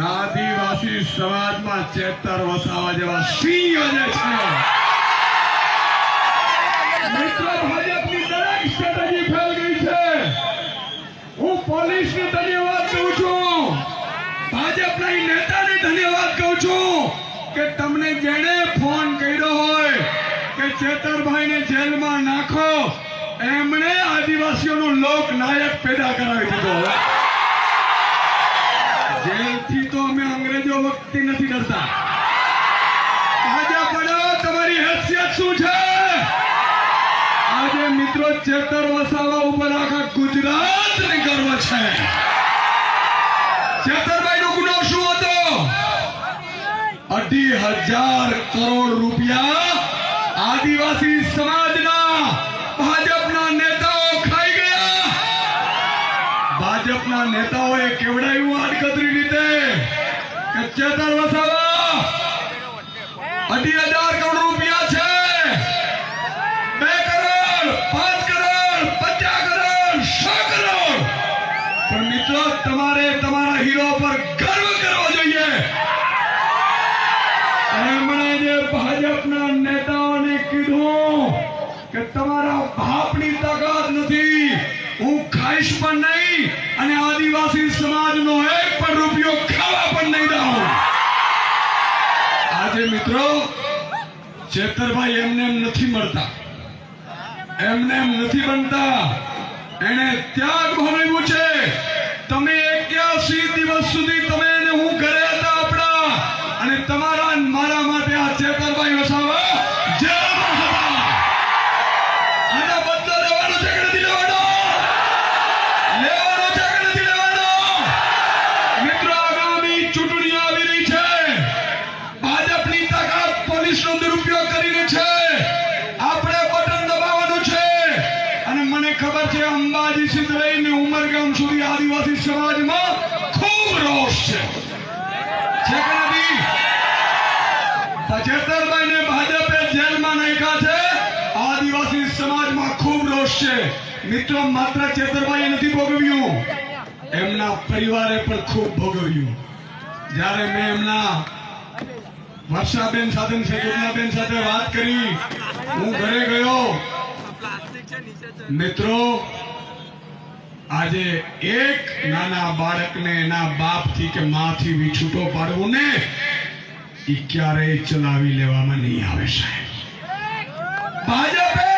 આદિવાસી સમાજમાં ચેતર વસાવા જેવા સિંહ જે છે મિત્રો, ભાજપની દરેક સ્ટ્રેટેજી ફેલ ગઈ છે. હું પોલીસને ધન્યવાદ કહું છું. ભાજપના નેતાને ધન્યવાદ કહું છું કે તમને જેણે ફોન કર્યો હોય કે ચેતરભાઈને જેલમાં નાખો, એમણે આદિવાસીઓનો લોકનાયક પેદા કરાવી દીધો જેલથી તો અમે અંગ્રેજો વખતે નથી ડરતા આજે પડો તમારી હેસિયત શું છે આજે મિત્રો ચેતર વસાવા ઉપર આખા ગુજરાતને ગર્વ છે ચેતરભાઈ નો ગુનો શું હતો અઢી હજાર કરોડ રૂપિયા આદિવાસી સમાજના નેતાઓએ કેવડાયું આડકતરી રીતે? કે વસાવા. અઢી હજાર કરોડ રૂપિયા છે. બે કરોડ, પાંચ કરોડ, પચાસ કરોડ, સો કરોડ. પણ મિત્રો, તમારે તમારા હીરો પર ગર્વ કરવો જોઈએ. એમણે જે ભાજપના નેતાઓને કીધું કે તમારા બાપની તાકાત નથી હું ખાઈશ પણ નહીં અને આદિવાસી સમાજનો એક પણ રૂપિયો ખાવા પણ નહીં દઉં. આજે મિત્રો, ચેતરભાઈ એમને એમ નથી મળતા. એમને એમ નથી બનતા. એને ત્યાગ ભોગવ્યું છે. તમે એક્યાસી દિવસ સુધી છે અંબાજી સુધી લઈને ઉમરગામ સુધી આદિવાસી સમાજમાં ખૂબ રોષ છે. મિત્રો ચેતરભાઈ નથી ભોગવ્યું. એમના પરિવારે પણ ખૂબ ભોગવ્યું. જ્યારે મેં એમના વર્ષાબેન સાથે વાત કરી, હું ઘરે ગયો. મિત્રો, આજે એક નાના બાળકને એના બાપથી કે માથી વિછૂટો પાડવું ને એ ક્યારેય ચલાવી લેવામાં નહીં આવે સાહેબ. ભાજપે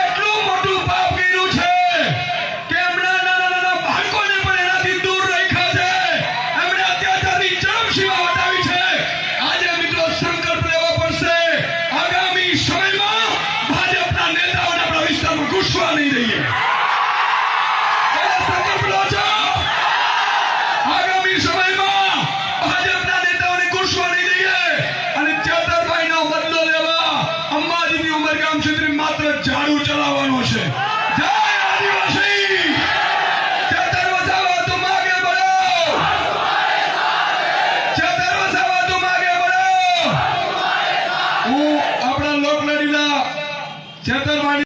હું આપણા લોકલાડીલા ચેતરભાઈ